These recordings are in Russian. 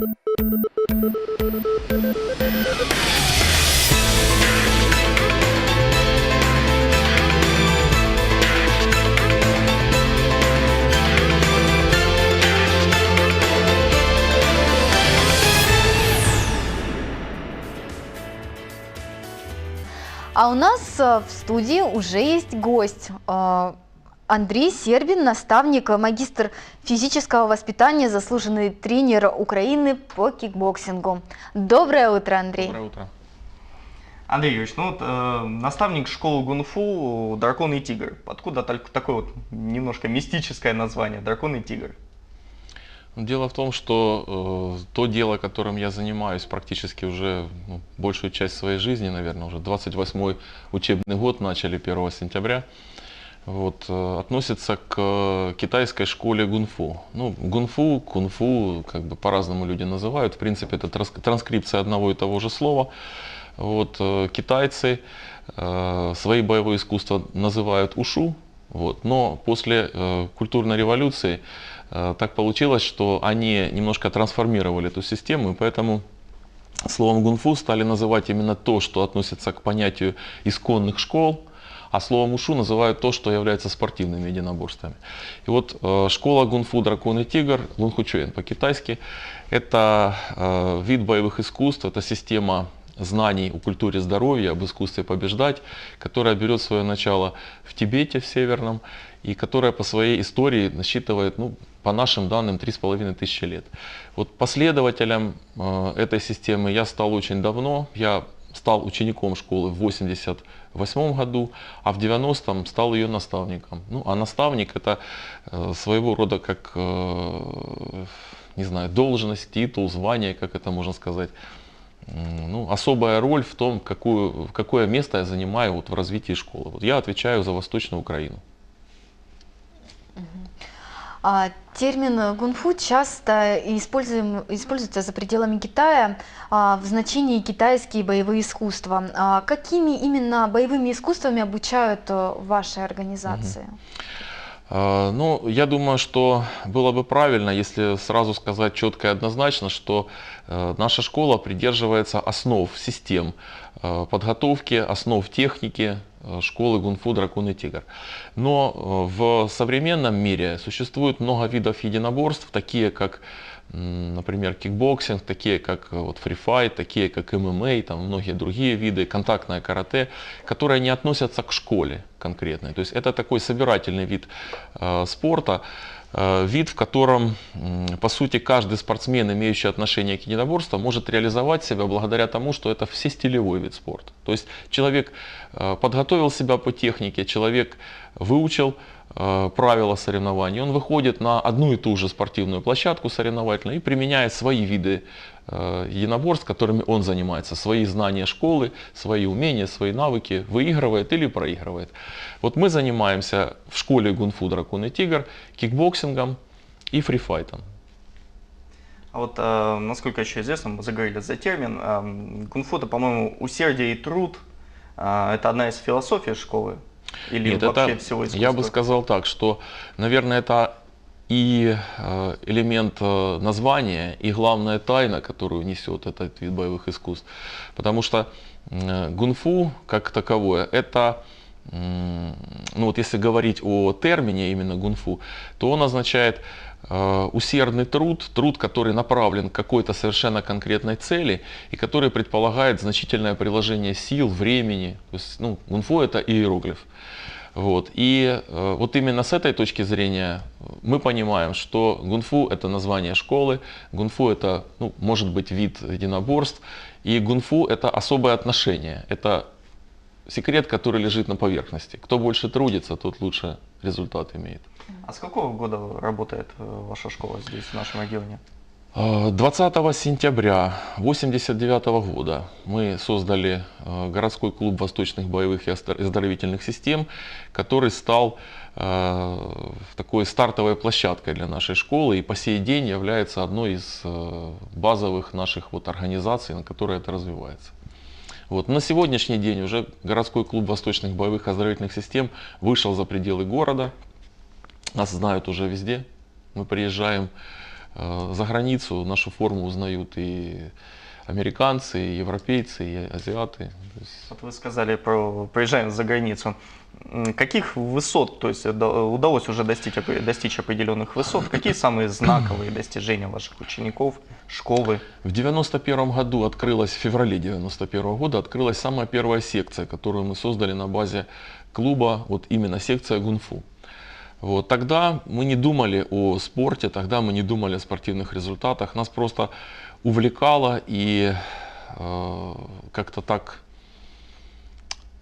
А у нас э, в студии уже есть гость. Андрей Сербин, наставник, э, магистр физического воспитания, заслуженный тренер Украины по кикбоксингу. Доброе утро, Андрей. Доброе утро. Андрей Юрьевич, ну вот э, наставник школы Гунфу «Дракон и тигр». Откуда так- такое вот немножко мистическое название «Дракон и тигр»? Дело в том, что э, то дело, которым я занимаюсь практически уже ну, большую часть своей жизни, наверное, уже 28-й учебный год начали 1 сентября, вот, э, относится к э, китайской школе гунфу. Ну, гунфу, кунфу, как бы по-разному люди называют. В принципе, это транск- транскрипция одного и того же слова. Вот, э, китайцы э, свои боевые искусства называют ушу, вот, но после э, культурной революции э, так получилось, что они немножко трансформировали эту систему, и поэтому словом гунфу стали называть именно то, что относится к понятию исконных школ, а словом ушу называют то, что является спортивными единоборствами. И вот э, школа гунфу «Дракон и тигр», лунхучуэн по-китайски, это э, вид боевых искусств, это система знаний о культуре здоровья, об искусстве побеждать, которая берет свое начало в Тибете, в Северном, и которая по своей истории насчитывает, ну, по нашим данным, 3,5 тысячи лет. Вот последователем э, этой системы я стал очень давно. Я стал учеником школы в 88 году, а в 90-м стал ее наставником. Ну, а наставник это э, своего рода как, э, не знаю, должность, титул, звание, как это можно сказать. Ну, особая роль в том, какую, какое место я занимаю вот в развитии школы. Вот я отвечаю за Восточную Украину. А, термин гунфу часто используем, используется за пределами Китая а, в значении китайские боевые искусства. А, какими именно боевыми искусствами обучают э, вашей организации? Ну, я думаю, что было бы правильно, если сразу сказать четко и однозначно, что э, наша школа придерживается основ систем э, подготовки, основ техники школы гунфу «Дракон и тигр». Но э, в современном мире существует много видов единоборств, такие как, например, кикбоксинг, такие как э, вот фрифайт, такие как ММА, там многие другие виды, контактное карате, которые не относятся к школе конкретной. То есть это такой собирательный вид э, спорта, э, вид, в котором, по сути, каждый спортсмен, имеющий отношение к единоборству, может реализовать себя благодаря тому, что это всестилевой вид спорта. То есть человек э, подготовил себя по технике, человек выучил э, правила соревнований, он выходит на одну и ту же спортивную площадку соревновательную и применяет свои виды э, единоборств, которыми он занимается, свои знания школы, свои умения, свои навыки, выигрывает или проигрывает. Вот мы занимаемся в школе гунфу «Дракон и тигр» кикбоксингом и фрифайтом. А вот, э, насколько еще известно, мы заговорили за термин, э, гунфу это, по-моему, усердие и труд. Э, это одна из философий школы? Или Нет, вообще это, всего искусства? я бы сказал так, что, наверное, это и э, элемент э, названия, и главная тайна, которую несет этот вид боевых искусств. Потому что э, гунфу, как таковое, это, ну вот если говорить о термине именно гунфу, то он означает э, усердный труд, труд, который направлен к какой-то совершенно конкретной цели и который предполагает значительное приложение сил, времени. То есть, ну, гунфу это иероглиф. Вот. И э, вот именно с этой точки зрения мы понимаем, что гунфу это название школы, гунфу это, ну, может быть, вид единоборств, и гунфу это особое отношение, это секрет, который лежит на поверхности. Кто больше трудится, тот лучше результат имеет. А с какого года работает э, ваша школа здесь, в нашем регионе? Э, 20 сентября 1989 года мы создали э, городской клуб восточных боевых и оздоровительных систем, который стал э, такой стартовой площадкой для нашей школы и по сей день является одной из э, базовых наших вот организаций, на которой это развивается. Вот. На сегодняшний день уже городской клуб восточных боевых оздоровительных систем вышел за пределы города. Нас знают уже везде. Мы приезжаем э, за границу нашу форму узнают и американцы, и европейцы, и азиаты. Вот вы сказали про приезжаем за границу. Каких высот, то есть да- удалось уже достичь, достичь определенных высот? Какие самые знаковые достижения ваших учеников, школы? В 91 году открылась, в феврале 91 года открылась самая первая секция, которую мы создали на базе клуба, вот именно секция гунфу. Вот, тогда мы не думали о спорте, тогда мы не думали о спортивных результатах, нас просто увлекало и э, как-то так,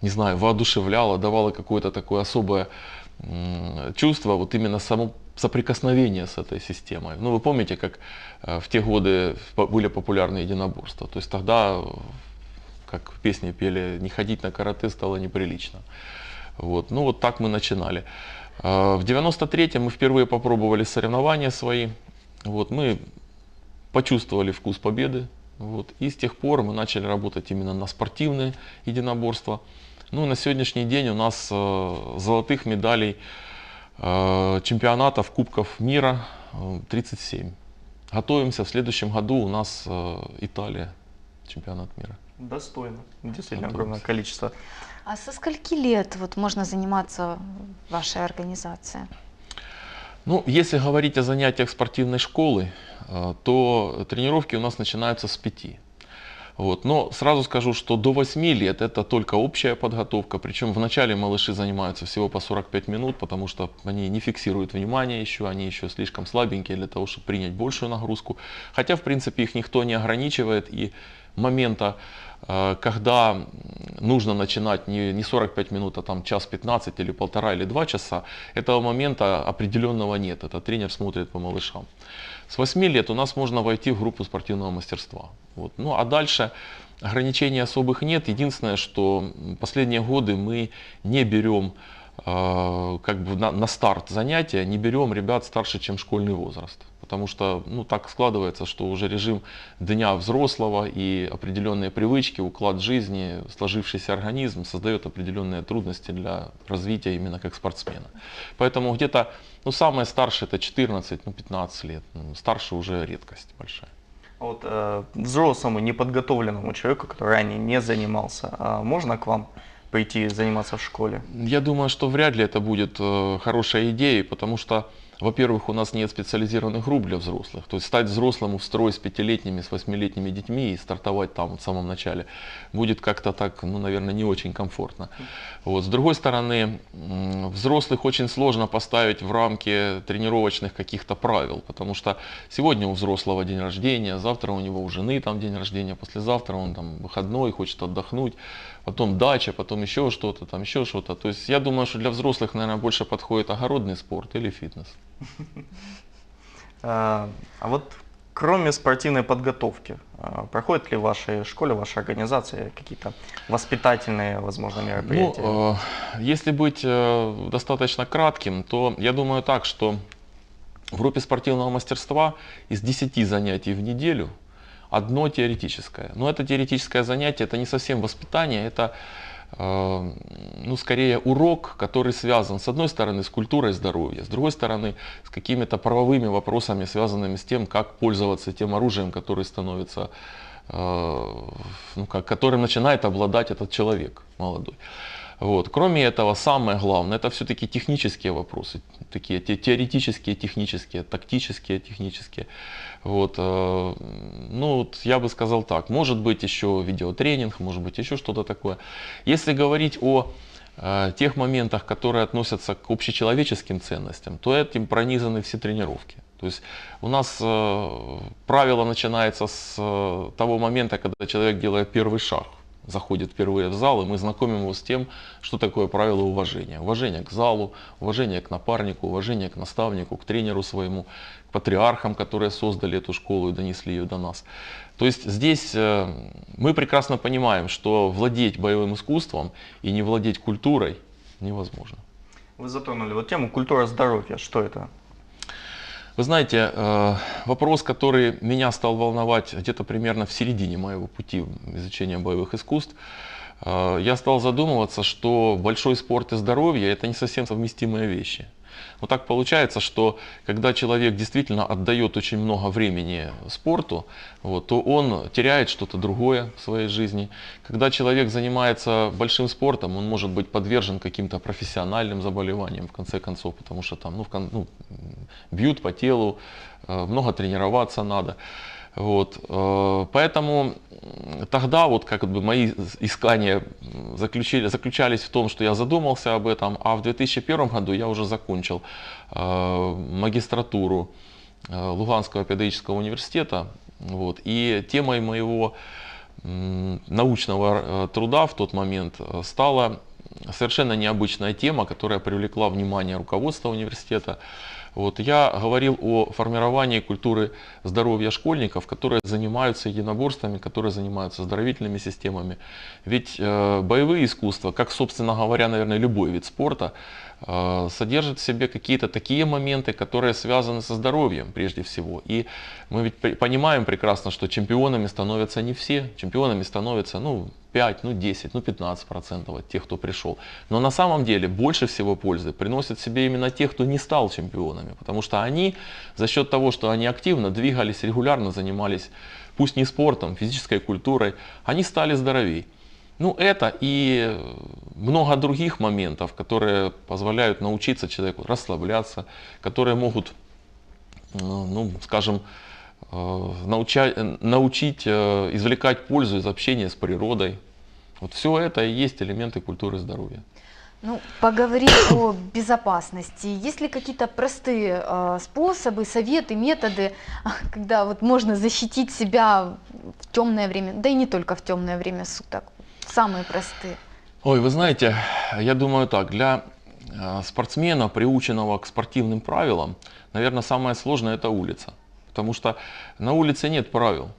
не знаю, воодушевляло, давало какое-то такое особое м, чувство, вот именно само соприкосновение с этой системой. Ну, вы помните, как э, в те годы были популярны единоборства. То есть тогда, э, как в песне пели, не ходить на карате стало неприлично. Вот. Ну, вот так мы начинали. Э, В 93-м мы впервые попробовали соревнования свои. Вот, мы почувствовали вкус победы. Вот, и с тех пор мы начали работать именно на спортивные единоборства. Ну, на сегодняшний день у нас э, золотых медалей э, чемпионатов, кубков мира э, 37. Готовимся, в следующем году у нас э, Италия, чемпионат мира. Достойно. Действительно Вот, огромное количество. А со скольки лет вот можно заниматься вашей организацией? Ну, если говорить о занятиях спортивной школы, э, то тренировки у нас начинаются с 5. Вот. Но сразу скажу, что до 8 лет это только общая подготовка, причем вначале малыши занимаются всего по 45 минут, потому что они не фиксируют внимание еще, они еще слишком слабенькие для того, чтобы принять большую нагрузку. Хотя, в принципе, их никто не ограничивает, и момента, когда м, нужно начинать не, не 45 минут, а там час 15 или полтора или два часа, этого момента определенного нет. Это тренер смотрит по малышам. С 8 лет у нас можно войти в группу спортивного мастерства. Вот. Ну а дальше ограничений особых нет. Единственное, что последние годы мы не берем э, как бы на, на старт занятия, не берем ребят старше, чем школьный возраст. Потому что ну, так складывается, что уже режим дня взрослого и определенные привычки, уклад жизни, сложившийся организм создает определенные трудности для развития именно как спортсмена. Поэтому где-то ну, самое старшее это 14, ну, 15 лет. Ну, Старше уже редкость большая. А Вот э, взрослому, неподготовленному человеку, который ранее не занимался, а можно к вам прийти заниматься в школе? Я думаю, что вряд ли это будет э, хорошей идеей, потому что, во-первых, у нас нет специализированных групп для взрослых. То есть стать взрослым в строй с пятилетними, с восьмилетними детьми и стартовать там в самом начале будет как-то так, ну, наверное, не очень комфортно. Вот. С другой стороны, взрослых очень сложно поставить в рамки тренировочных каких-то правил, потому что сегодня у взрослого день рождения, завтра у него у жены там день рождения, послезавтра он там выходной, хочет отдохнуть, потом дача, потом еще что-то, там еще что-то. То есть я думаю, что для взрослых, наверное, больше подходит огородный спорт или фитнес. А а вот кроме спортивной подготовки, а, проходят ли в вашей школе, в вашей организации какие-то воспитательные, возможно, Ну, мероприятия? э, если быть э, достаточно кратким, то я думаю так, что в группе спортивного мастерства из 10 занятий в неделю одно теоретическое. Но это теоретическое занятие, это не совсем воспитание, это ну, скорее урок, который связан, с одной стороны, с культурой здоровья, с другой стороны, с какими-то правовыми вопросами, связанными с тем, как пользоваться тем оружием, которое становится, э, ну, как, которым начинает обладать этот человек молодой. Вот. Кроме этого, самое главное, это все-таки технические вопросы, такие те- теоретические, технические, тактические, технические. Вот. э, Ну, вот я бы сказал так, может быть еще видеотренинг, может быть еще что-то такое. Если говорить о э, тех моментах, которые относятся к общечеловеческим ценностям, то этим пронизаны все тренировки. То есть у нас э, правило начинается с того момента, когда человек делает первый шаг заходит впервые в зал, и мы знакомим его с тем, что такое правило уважения. Уважение к залу, уважение к напарнику, уважение к наставнику, к тренеру своему, к патриархам, которые создали эту школу и донесли ее до нас. То есть здесь э, мы прекрасно понимаем, что владеть боевым искусством и не владеть культурой невозможно. Вы затронули вот тему культура здоровья. Что это? Вы знаете, э, вопрос, который меня стал волновать где-то примерно в середине моего пути изучения боевых искусств, я стал задумываться, что большой спорт и здоровье это не совсем совместимые вещи. Но так получается, что когда человек действительно отдает очень много времени спорту, вот, то он теряет что-то другое в своей жизни. Когда человек занимается большим спортом, он может быть подвержен каким-то профессиональным заболеваниям, в конце концов, потому что там ну, в ну, бьют по телу, э, много тренироваться надо. Вот, э, поэтому тогда вот как бы мои искания заключили, заключались в том, что я задумался об этом, а в 2001 году я уже закончил э, магистратуру э, Луганского педагогического университета. Вот, и темой моего научного труда в тот момент стала совершенно необычная тема, которая привлекла внимание руководства университета. Вот, я говорил о формировании культуры здоровья школьников, которые занимаются единоборствами, которые занимаются оздоровительными системами. Ведь э, боевые искусства, как, собственно говоря, наверное, любой вид спорта, содержит в себе какие-то такие моменты, которые связаны со здоровьем прежде всего. И мы ведь понимаем прекрасно, что чемпионами становятся не все, чемпионами становятся ну, 5, ну 10, ну 15 процентов от тех, кто пришел. Но на самом деле больше всего пользы приносят себе именно те, кто не стал чемпионами, потому что они за счет того, что они активно двигались, регулярно занимались, пусть не спортом, физической культурой, они стали здоровей. Ну, это и много других моментов, которые позволяют научиться человеку расслабляться, которые могут, э, ну, скажем, э, науча- э, научить э, извлекать пользу из общения с природой. Вот все это и есть элементы культуры здоровья. Ну, поговорим о безопасности. Есть ли какие-то простые э, способы, советы, методы, когда вот можно защитить себя в темное время, да и не только в темное время суток, самые простые? Ой, вы знаете, я думаю так, для э, спортсмена, приученного к спортивным правилам, наверное, самое сложное это улица. Потому что на улице нет правил.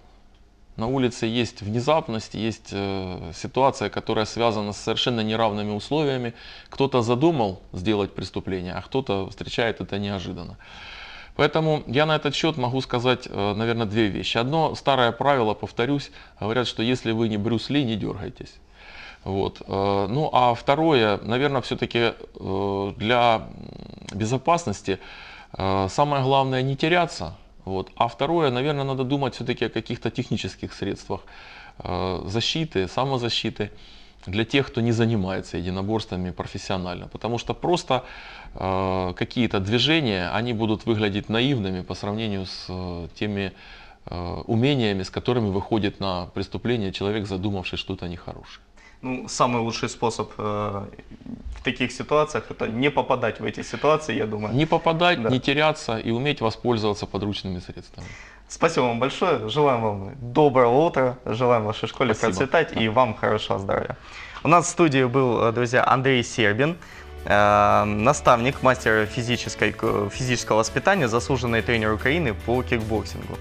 На улице есть внезапность, есть э, ситуация, которая связана с совершенно неравными условиями. Кто-то задумал сделать преступление, а кто-то встречает это неожиданно. Поэтому я на этот счет могу сказать, э, наверное, две вещи. Одно старое правило, повторюсь, говорят, что если вы не Брюс Ли, не дергайтесь. Вот. э, Ну а второе, наверное, все-таки для м, безопасности э, самое главное не теряться. Вот. А второе, наверное, надо думать все-таки о каких-то технических средствах э, защиты, самозащиты для тех, кто не занимается единоборствами профессионально. Потому что просто э, какие-то движения, они будут выглядеть наивными по сравнению с э, теми э, умениями, с которыми выходит на преступление человек, задумавший что-то нехорошее. Ну, самый лучший способ э, в таких ситуациях это не попадать в эти ситуации, я думаю. Не попадать, Да. не теряться и уметь воспользоваться подручными средствами. Спасибо вам большое. Желаем вам доброго утра. Желаем вашей школе Спасибо. процветать и вам хорошего здоровья. У нас в студии был, э, друзья, Андрей Сербин, э, наставник, мастер физической, физического воспитания, заслуженный тренер Украины по кикбоксингу.